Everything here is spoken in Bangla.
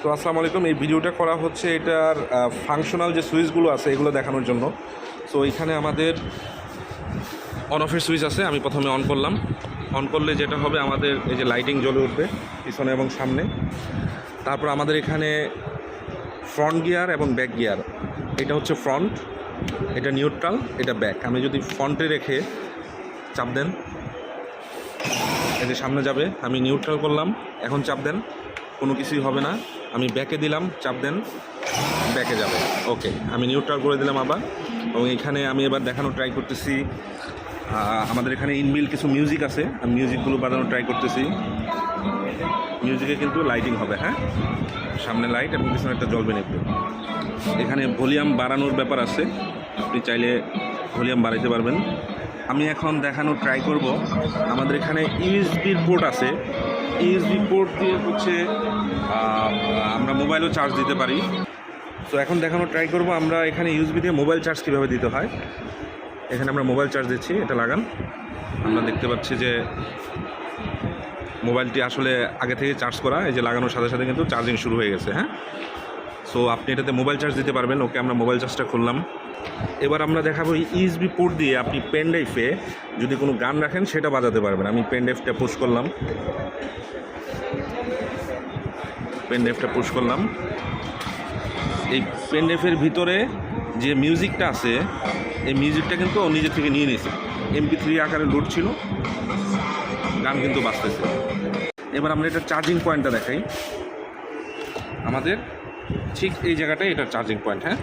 তো আসসালামু আলাইকুম। এই ভিডিওটা করা হচ্ছে এটার ফাংশনাল যে সুইচগুলো আছে এগুলো দেখানোর জন্য। সো এখানে আমাদের অন অফের সুইচ আছে, আমি প্রথমে অন করলাম। অন করলে যেটা হবে, আমাদের এই যে লাইটিং জ্বলে উঠবে পিছনে এবং সামনে। তারপর আমাদের এখানে ফ্রন্ট গিয়ার এবং ব্যাক গিয়ার এটা হচ্ছে ফ্রন্ট এটা নিউট্রাল এটা ব্যাক আমি যদি ফ্রন্টে রেখে চাপ দেন, এই যে সামনে যাবে, আমি নিউট্রাল করলাম। এখন চাপ দেন। কোনো কিছুই হবে না। আমি ব্যাকে দিলাম, চাপ দেন, ব্যাকে যাবে। ওকে আমি নিউট্রাল করে দিলাম আবার। এবং এখানে আমি এবার দেখানো ট্রাই করতেছি আমাদের এখানে ইনবিল কিছু মিউজিক আছে। আমি মিউজিকগুলো বাজানোর ট্রাই করতেছি। মিউজিকে কিন্তু লাইটিং হবে হ্যাঁ? সামনে লাইট এবং পিছনে একটা না একটু। এখানে ভলিউম বাড়ানোর ব্যাপার আছে। আপনি চাইলে ভলিউম বাড়াইতে পারবেন। আমি এখন দেখানোর ট্রাই করব। আমাদের এখানে ইউএসবির পোর্ট আছে। ইউএসবি পোর্ট দিয়ে হচ্ছে আমরা মোবাইলও চার্জ দিতে পারি। তো এখন দেখানোর ট্রাই করব আমরা এখানে ইউএসবি দিয়ে মোবাইল চার্জ কীভাবে দিতে হয়। এখানে আমরা মোবাইল চার্জ দিচ্ছি, এটা লাগান। আমরা দেখতে পাচ্ছি যে মোবাইলটি আসলে আগে থেকে চার্জ করা, এই যে লাগানোর সাথে সাথে কিন্তু চার্জিং শুরু হয়ে গেছে হ্যাঁ? সো আপনি এটাতে মোবাইল চার্জ দিতে পারবেন। ওকে আমরা মোবাইল চার্জটা খুললাম। এবার আমরা দেখাবো ইউএসবি পোর্ট দিয়ে আপনি পেন ড্রাইভে যদি কোনো গান রাখেন, সেটা বাজাতে পারবেন। আমি পেন ড্রাইভটা পুশ করলাম। পেন ড্রাইভটা পুশ করলাম। এই পেন ড্রাইভের ভিতরে যে মিউজিকটা আছে, এই মিউজিকটা কিন্তু ও থেকে নিয়ে নিয়েছে। এমপি থ্রি আকারে লোড ছিল। গান কিন্তু বাজতেছে। এবার আমরা এটা চার্জিং পয়েন্টটা দেখাই। আমাদের ঠিক এই জায়গাটাই এটা চার্জিং পয়েন্ট হ্যাঁ?